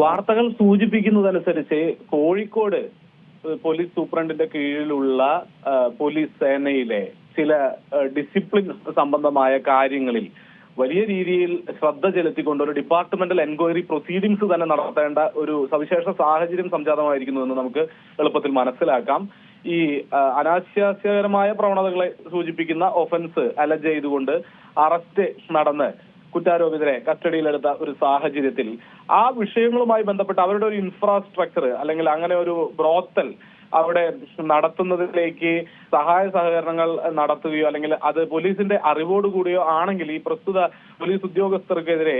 വാർത്തകൾ സൂചിപ്പിക്കുന്നതനുസരിച്ച് കോഴിക്കോട് പോലീസ് സൂപ്രണ്ടിന്റെ കീഴിലുള്ള പോലീസ് സേനയിലെ ചില ഡിസിപ്ലിൻ സംബന്ധമായ കാര്യങ്ങളിൽ വലിയ രീതിയിൽ ശ്രദ്ധ ചെലുത്തിക്കൊണ്ട് ഒരു ഡിപ്പാർട്ട്മെന്റൽ എൻക്വയറി പ്രൊസീഡിംഗ്സ് തന്നെ നടത്തേണ്ട ഒരു സവിശേഷ സാഹചര്യം സംജാതമായിരിക്കുന്നു എന്ന് നമുക്ക് എളുപ്പത്തിൽ മനസ്സിലാക്കാം. ഈ അനാശാസ്യകരമായ പ്രവണതകളെ സൂചിപ്പിക്കുന്ന ഒഫൻസ് അലജ് ചെയ്തുകൊണ്ട് അറസ്റ്റ് നടന്ന് കുറ്റാരോപിതരെ കസ്റ്റഡിയിലെടുത്ത ഒരു സാഹചര്യത്തിൽ ആ വിഷയങ്ങളുമായി ബന്ധപ്പെട്ട് അവരുടെ ഒരു ഇൻഫ്രാസ്ട്രക്ചർ അല്ലെങ്കിൽ അങ്ങനെ ഒരു ബ്രോത്തൽ അവിടെ നടത്തുന്നതിലേക്ക് സഹായ സഹകരണങ്ങൾ നടത്തുകയോ അല്ലെങ്കിൽ അത് പോലീസിന്റെ അറിവോടുകൂടിയോ ആണെങ്കിൽ ഈ പ്രസ്തുത പോലീസ് ഉദ്യോഗസ്ഥർക്കെതിരെ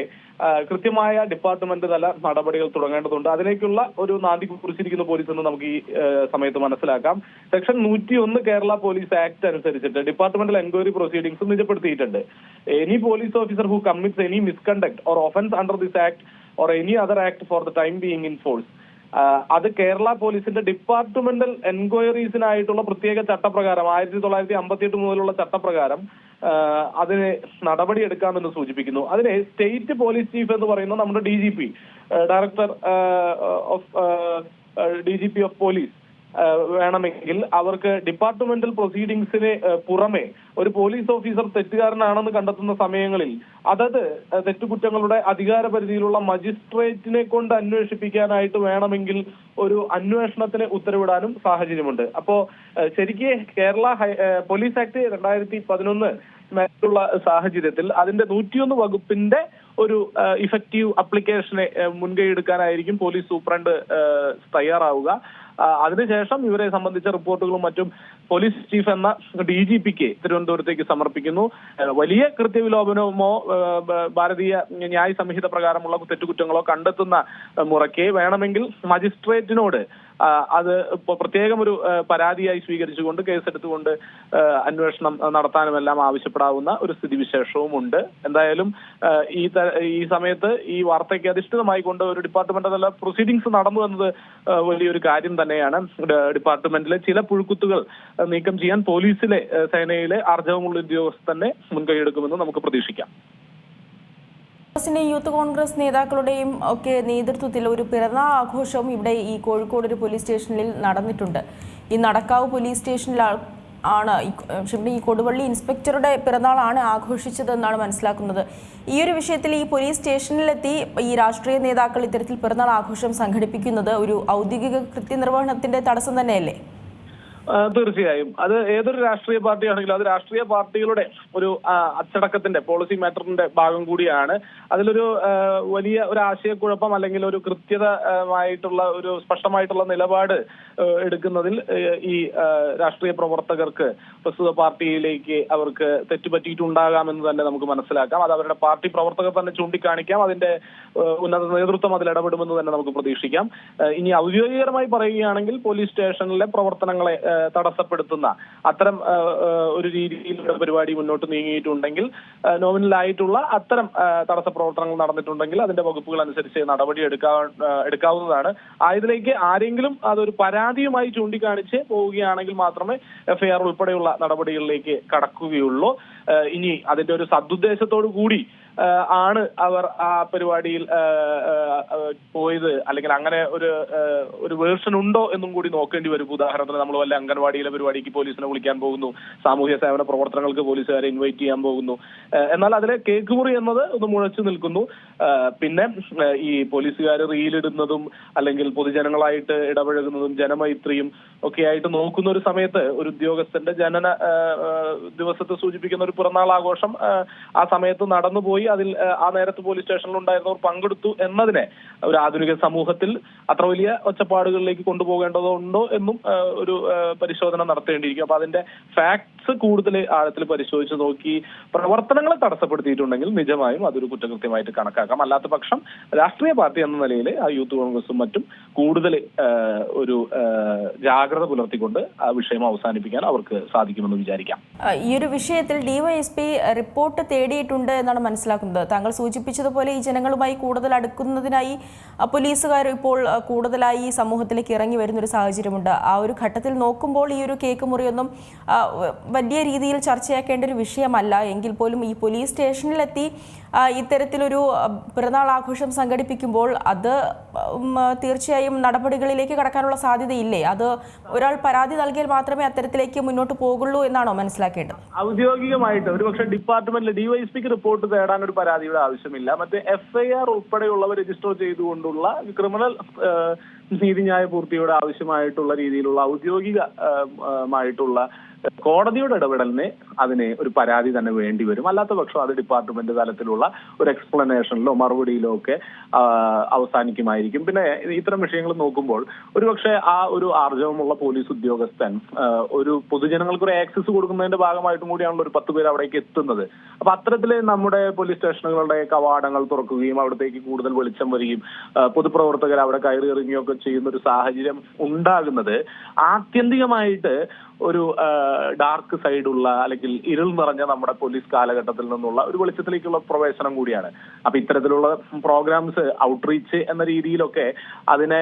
കൃത്യമായ ഡിപ്പാർട്ട്മെന്റ് തല നടപടികൾ തുടങ്ങേണ്ടതുണ്ട്. അതിലേക്കുള്ള ഒരു നാന്തി കുറിച്ചിരിക്കുന്ന പോലീസ് എന്ന് നമുക്ക് ഈ സമയത്ത് മനസ്സിലാക്കാം. സെക്ഷൻ നൂറ്റി ഒന്ന് കേരള പോലീസ് ആക്ട് അനുസരിച്ചിട്ട് departmental enquiry proceedings നിജപ്പെടുത്തിയിട്ടുണ്ട്. Any police officer who commits any misconduct or offence under this act or any other act for the time being in force അത് കേരള പോലീസിന്റെ ഡിപ്പാർട്ട്മെന്റൽ എൻക്വയറീസിനായിട്ടുള്ള പ്രത്യേക ചട്ടപ്രകാരം ആയിരത്തി തൊള്ളായിരത്തി അമ്പത്തിയെട്ട് മുതലുള്ള ചട്ടപ്രകാരം അതിന് നടപടിയെടുക്കാമെന്ന് സൂചിപ്പിക്കുന്നു. അതിന് സ്റ്റേറ്റ് പോലീസ് ചീഫ് എന്ന് പറയുന്ന നമ്മുടെ D G P director of D G P of police വേണമെങ്കിൽ അവർക്ക് ഡിപ്പാർട്ട്മെന്റൽ പ്രൊസീഡിങ്സിന് പുറമെ ഒരു പോലീസ് ഓഫീസർ തെറ്റുകാരനാണെന്ന് കണ്ടെത്തുന്ന സമയങ്ങളിൽ അതത് തെറ്റുകുറ്റങ്ങളുടെ അധികാര പരിധിയിലുള്ള മജിസ്ട്രേറ്റിനെ കൊണ്ട് അന്വേഷിപ്പിക്കാനായിട്ട് വേണമെങ്കിൽ ഒരു അന്വേഷണത്തിന് ഉത്തരവിടാനും സാഹചര്യമുണ്ട്. അപ്പോ ശരിക്ക് കേരള പോലീസ് ആക്ട് രണ്ടായിരത്തി പതിനൊന്ന് മറ്റുള്ള സാഹചര്യത്തിൽ അതിന്റെ നൂറ്റിയൊന്ന് വകുപ്പിന്റെ ഒരു ഇഫക്റ്റീവ് അപ്ലിക്കേഷനെ മുൻകൈ എടുക്കാനായിരിക്കും പോലീസ് സൂപ്രണ്ട് തയ്യാറാവുക. അതിനുശേഷം ഇവരെ സംബന്ധിച്ച റിപ്പോർട്ടുകളും മറ്റും പോലീസ് ചീഫ് എന്ന ഡി ജി പിക്ക് തിരുവനന്തപുരത്തേക്ക് സമർപ്പിക്കുന്നു. വലിയ കൃത്യവിലോപനമോ ഭാരതീയ ന്യായ സംഹിത പ്രകാരമുള്ള തെറ്റുകുറ്റങ്ങളോ കണ്ടെത്തുന്ന മുറയ്ക്ക് വേണമെങ്കിൽ മജിസ്ട്രേറ്റിനോട് അത് പ്രത്യേകം ഒരു പരാതിയായി സ്വീകരിച്ചുകൊണ്ട് കേസെടുത്തുകൊണ്ട് അന്വേഷണം നടത്താനുമെല്ലാം ആവശ്യപ്പെടാവുന്ന ഒരു സ്ഥിതിവിശേഷവും ഉണ്ട് എന്തായാലും ഈ ഈ സമയത്ത് ഈ വാർത്തയ്ക്ക് അധിഷ്ഠിതമായി കൊണ്ട് ഒരു ഡിപ്പാർട്ട്മെന്റ് തല പ്രൊസീഡിങ്സ് നടന്നു എന്നത് വലിയൊരു കാര്യം തന്നെയാണ്. ഡിപ്പാർട്ട്മെന്റിലെ ചില പുഴുക്കുത്തുകൾ നീക്കം ചെയ്യാൻ പോലീസിലെ സേനയിലെ ആർജവമുള്ള ഉദ്യോഗസ്ഥ തന്നെ മുൻകൈയെടുക്കുമെന്ന് നമുക്ക് പ്രതീക്ഷിക്കാം. കോൺഗ്രസിന്റെ യൂത്ത് കോൺഗ്രസ് നേതാക്കളുടെയും ഒക്കെ നേതൃത്വത്തിൽ ഒരു പിറന്നാൾ ആഘോഷവും ഇവിടെ ഈ കോഴിക്കോട് ഒരു പോലീസ് സ്റ്റേഷനിൽ നടന്നിട്ടുണ്ട്. ഈ നടക്കാവ് പോലീസ് സ്റ്റേഷനിൽ ആ- ആണ് ഈ കൊടുവള്ളി ഇൻസ്പെക്ടറുടെ പിറന്നാളാണ് ആഘോഷിച്ചതെന്നാണ് മനസ്സിലാക്കുന്നത്. ഈ ഒരു വിഷയത്തിൽ ഈ പോലീസ് സ്റ്റേഷനിലെത്തി ഈ രാഷ്ട്രീയ നേതാക്കൾ ഇത്തരത്തിൽ പിറന്നാൾ ആഘോഷം സംഘടിപ്പിക്കുന്നത് ഒരു ഔദ്യോഗിക കൃത്യനിർവഹണത്തിന്റെ തടസ്സം തന്നെയല്ലേ? തീർച്ചയായും. അത് ഏതൊരു രാഷ്ട്രീയ പാർട്ടിയാണെങ്കിലും അത് രാഷ്ട്രീയ പാർട്ടികളുടെ ഒരു അച്ചടക്കത്തിന്റെ പോളിസി മാറ്ററിന്റെ ഭാഗം കൂടിയാണ്. അതിലൊരു വലിയ ഒരു ആശയക്കുഴപ്പം അല്ലെങ്കിൽ ഒരു കൃത്യതമായിട്ടുള്ള ഒരു സ്പഷ്ടമായിട്ടുള്ള നിലപാട് എടുക്കുന്നതിൽ ഈ രാഷ്ട്രീയ പ്രവർത്തകർക്ക് പ്രസ്തുത പാർട്ടിയിലേക്ക് അവർക്ക് തെറ്റുപറ്റിയിട്ടുണ്ടാകാമെന്ന് തന്നെ നമുക്ക് മനസ്സിലാക്കാം. അത് അവരുടെ പാർട്ടി പ്രവർത്തകർ തന്നെ ചൂണ്ടിക്കാണിക്കാം. അതിന്റെ ഉന്നത നേതൃത്വം അതിൽ ഇടപെടുമെന്ന് തന്നെ നമുക്ക് പ്രതീക്ഷിക്കാം. ഇനി ഔദ്യോഗികമായി പറയുകയാണെങ്കിൽ പോലീസ് സ്റ്റേഷനിലെ പ്രവർത്തനങ്ങളെ തടസ്സപ്പെടുത്തുന്ന അത്തരം ഒരു രീതിയിലുള്ള പരിപാടി മുന്നോട്ട് നീങ്ങിയിട്ടുണ്ടെങ്കിൽ നോമിനലായിട്ടുള്ള അത്തരം തടസ്സ പ്രവർത്തനങ്ങൾ നടന്നിട്ടുണ്ടെങ്കിൽ അതിന്റെ വകുപ്പുകൾ അനുസരിച്ച് നടപടി എടുക്കാ എടുക്കാവുന്നതാണ്. ആയതിലേക്ക് ആരെങ്കിലും അതൊരു പരാതിയുമായി ചൂണ്ടിക്കാണിച്ച് പോവുകയാണെങ്കിൽ മാത്രമേ എഫ്ഐആർ ഉൾപ്പെടെയുള്ള നടപടികളിലേക്ക് കടക്കുകയുള്ളൂ. ഇനി അതിന്റെ ഒരു സദുദ്ദേശത്തോടു കൂടി ആണ് അവർ ആ പരിപാടിയിൽ പോയത്. അല്ലെങ്കിൽ അങ്ങനെ ഒരു ഒരു വേർഷൻ ഉണ്ടോ എന്നും കൂടി നോക്കേണ്ടി വരും. ഉദാഹരണത്തിന് നമ്മൾ വല്ല അംഗൻവാടിയിലെ പരിപാടിക്ക് പോലീസിനെ വിളിക്കാൻ പോകുന്നു. സാമൂഹ്യ സേവന പ്രവർത്തനങ്ങൾക്ക് പോലീസുകാരെ ഇൻവൈറ്റ് ചെയ്യാൻ പോകുന്നു. എന്നാൽ അതിലെ കേക്ക് മുറി എന്നത് ഒന്ന് മുഴച്ചു നിൽക്കുന്നു. പിന്നെ ഈ പോലീസുകാർ റീലിടുന്നതും അല്ലെങ്കിൽ പൊതുജനങ്ങളായിട്ട് ഇടപഴകുന്നതും ജനമൈത്രിയും ഒക്കെ ആയിട്ട് നോക്കുന്ന ഒരു സമയത്ത് ഒരു ഉദ്യോഗസ്ഥന്റെ ജനന ദിവസത്തെ സൂചിപ്പിക്കുന്ന ഒരു പിറന്നാൾ ആഘോഷം ആ സമയത്ത് നടന്നുപോയി. അതിൽ ആ, നേരത്ത് പോലീസ് സ്റ്റേഷനിൽ ഉണ്ടായിരുന്നവർ പങ്കെടുത്തു എന്നതിനെ ഒരു ആധുനിക സമൂഹത്തിൽ അത്ര വലിയ ഒച്ചപ്പാടുകളിലേക്ക് കൊണ്ടുപോകേണ്ടതുണ്ടോ എന്നും ഒരു പരിശോധന നടത്തേണ്ടിയിരിക്കും. അപ്പൊ അതിന്റെ ഫാക്ട്സ് കൂടുതൽ ആഴത്തിൽ പരിശോധിച്ച് നോക്കി പ്രവർത്തനങ്ങളെ തടസ്സപ്പെടുത്തിയിട്ടുണ്ടെങ്കിൽ നിജമായും അതൊരു കുറ്റകൃത്യമായിട്ട് കണക്കാക്കാം. അല്ലാത്ത പക്ഷം രാഷ്ട്രീയ പാർട്ടി എന്ന നിലയിൽ ആ യൂത്ത് കോൺഗ്രസും മറ്റും കൂടുതൽ ഒരു ജാഗ്രത പുലർത്തിക്കൊണ്ട് ആ വിഷയം അവസാനിപ്പിക്കാൻ അവർക്ക് സാധിക്കുമെന്ന് വിചാരിക്കാം. ഈ ഒരു വിഷയത്തിൽ ഡിവൈഎസ്പി റിപ്പോർട്ട് തേടിയിട്ടുണ്ട് എന്നാണ് മനസ്സിലാക്കുന്നത് മനസ്സിലാക്കുന്നത്. താങ്കൾ സൂചിപ്പിച്ചതുപോലെ ഈ ജനങ്ങളുമായി കൂടുതൽ അടുക്കുന്നതിനായി പോലീസുകാർ ഇപ്പോൾ കൂടുതലായി സമൂഹത്തിലേക്ക് ഇറങ്ങി വരുന്ന ഒരു സാഹചര്യമുണ്ട്. ആ ഒരു ഘട്ടത്തിൽ നോക്കുമ്പോൾ ഈ ഒരു കേക്ക് മുറിയൊന്നും വലിയ രീതിയിൽ ചർച്ചയാക്കേണ്ട ഒരു വിഷയമല്ല. എങ്കിൽ പോലും ഈ പോലീസ് സ്റ്റേഷനിലെത്തി ഇത്തരത്തിലൊരു പിറന്നാൾ ആഘോഷം സംഘടിപ്പിക്കുമ്പോൾ അത് തീർച്ചയായും നടപടികളിലേക്ക് കടക്കാനുള്ള സാധ്യതയില്ലേ? അത് ഒരാൾ പരാതി നൽകിയാൽ മാത്രമേ അത്തരത്തിലേക്ക് മുന്നോട്ട് പോകുള്ളൂ എന്നാണോ മനസ്സിലാക്കേണ്ടത്? ഔദ്യോഗികമായിട്ട് ഒരുപക്ഷെ ഡിപ്പാർട്ട്മെന്റിൽ ഡിവൈഎസ്പിക്ക് റിപ്പോർട്ട് തേടാൻ ഒരു പരാതിയുടെ ആവശ്യമില്ല. മറ്റേ എഫ്ഐആർ ഉൾപ്പെടെയുള്ളവ രജിസ്റ്റർ ചെയ്തുകൊണ്ടുള്ള ക്രിമിനൽ നീതിന്യായ പൂർത്തിയുടെ ആവശ്യമായിട്ടുള്ള രീതിയിലുള്ള ഔദ്യോഗികമായിട്ടുള്ള കോടതിയുടെ ഇടപെടലിനെ അതിന് ഒരു പരാതി തന്നെ വേണ്ടി വരും. അല്ലാത്ത പക്ഷം അത് ഡിപ്പാർട്ട്മെന്റ് തലത്തിലുള്ള ഒരു എക്സ്പ്ലനേഷനിലോ മറുപടിയിലോ ഒക്കെ അവസാനിക്കുമായിരിക്കും. പിന്നെ ഇത്തരം വിഷയങ്ങൾ നോക്കുമ്പോൾ ഒരുപക്ഷെ ആ ഒരു ആർജവമുള്ള പോലീസ് ഉദ്യോഗസ്ഥൻ ഒരു പൊതുജനങ്ങൾക്ക് ഒരു ആക്സസ് കൊടുക്കുന്നതിന്റെ ഭാഗമായിട്ടും കൂടിയാണല്ലോ ഒരു പത്ത് പേര് അവിടേക്ക് എത്തുന്നത്. അപ്പൊ അത്തരത്തിൽ നമ്മുടെ പോലീസ് സ്റ്റേഷനുകളുടെ കവാടങ്ങൾ തുറക്കുകയും അവിടത്തേക്ക് കൂടുതൽ വെളിച്ചം വരികയും പൊതുപ്രവർത്തകർ അവിടെ കയറി ഇറങ്ങുകയൊക്കെ ചെയ്യുന്ന ഒരു സാഹചര്യം ഉണ്ടാകുന്നത് ആത്യന്തികമായിട്ട് ഒരു ഡാർക്ക് സൈഡുള്ള അല്ലെങ്കിൽ ഇരുൾ നിറഞ്ഞ നമ്മുടെ പോലീസ് കാലഘട്ടത്തിൽ നിന്നുള്ള ഒരു വെളിച്ചത്തിലേക്കുള്ള പ്രവേശനം കൂടിയാണ്. അപ്പൊ ഇത്തരത്തിലുള്ള പ്രോഗ്രാംസ് ഔട്ട്റീച്ച് എന്ന രീതിയിലൊക്കെ അതിനെ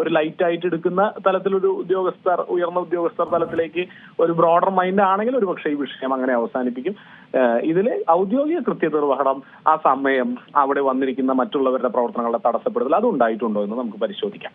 ഒരു ലൈറ്റ് ആയിട്ട് എടുക്കുന്ന തലത്തിലൊരു ഉദ്യോഗസ്ഥർ ഉയർന്ന ഉദ്യോഗസ്ഥർ തലത്തിലേക്ക് ഒരു ബ്രോഡർ മൈൻഡ് ആണെങ്കിൽ ഒരു പക്ഷേ ഈ വിഷയം അങ്ങനെ അവസാനിപ്പിക്കും. ഇതിൽ ഔദ്യോഗിക കൃത്യനിർവഹണം ആ സമയം അവിടെ വന്നിരിക്കുന്ന മറ്റുള്ളവരുടെ പ്രവർത്തനങ്ങളെ തടസ്സപ്പെടുത്തൽ അത് ഉണ്ടായിട്ടുണ്ടോ എന്ന് നമുക്ക് പരിശോധിക്കാം.